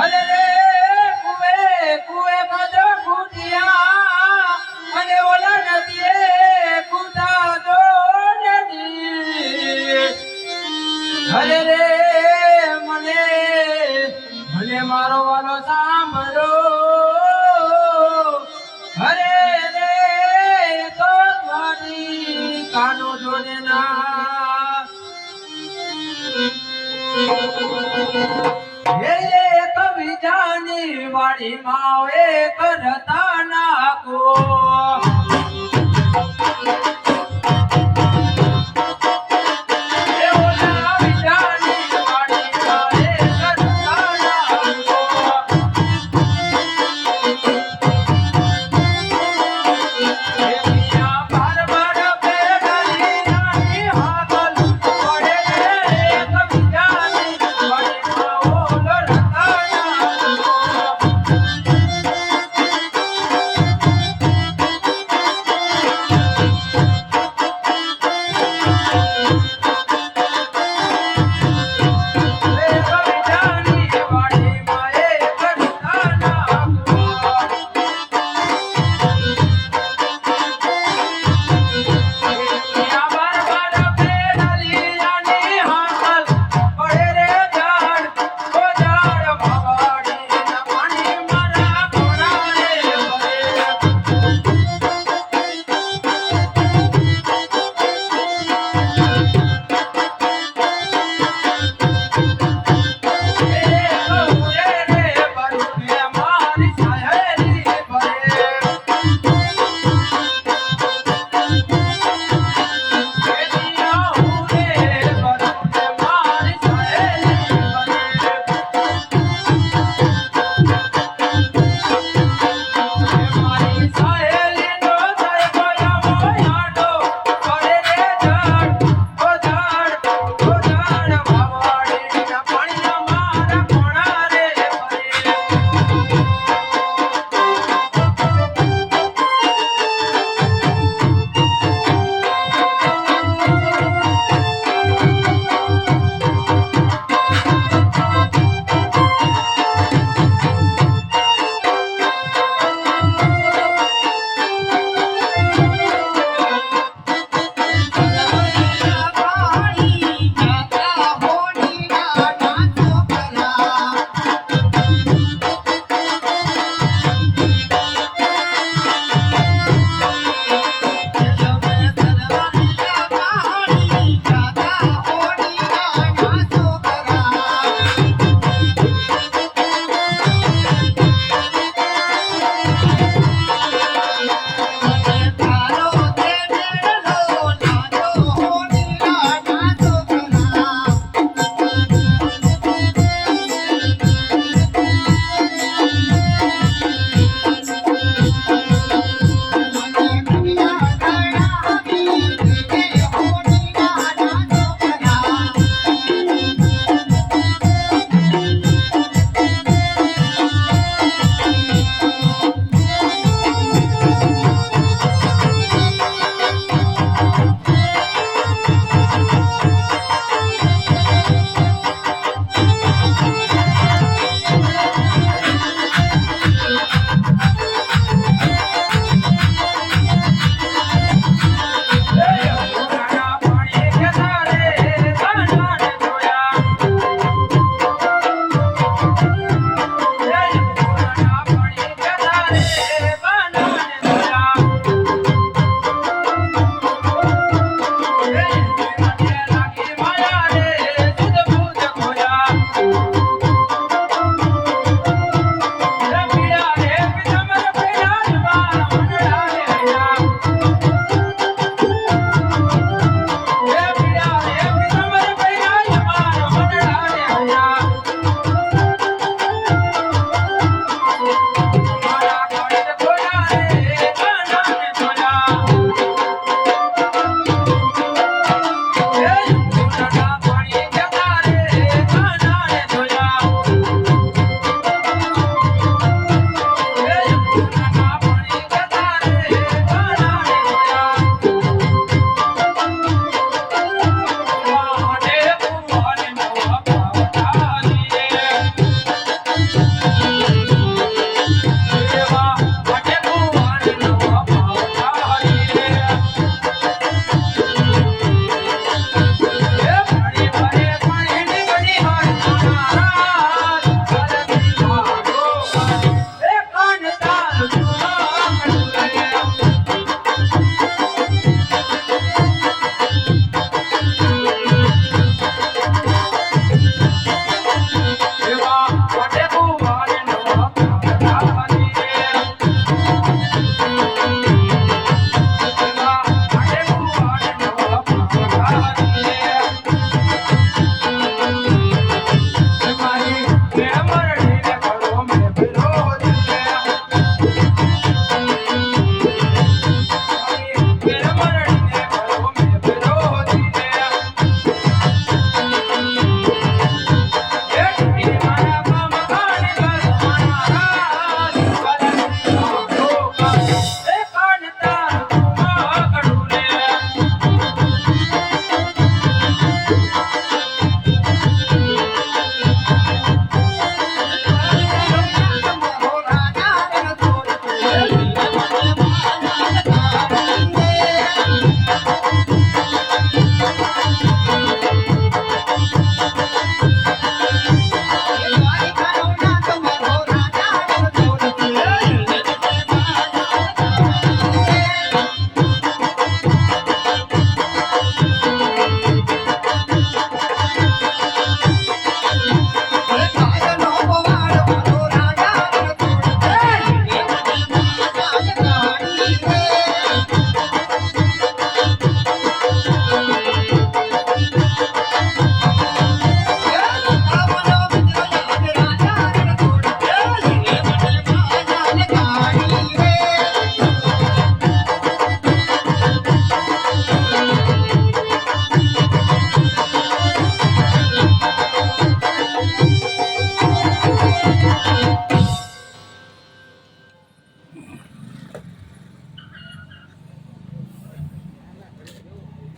અરે રે કુવે કુવે કદો કુટિયા, અને ઓલા નદીએ કુટા દો નદી. અરે રે મને મને મારો વાલો સાંભળો. વાળી માવે કરતા નાખો. Yeah.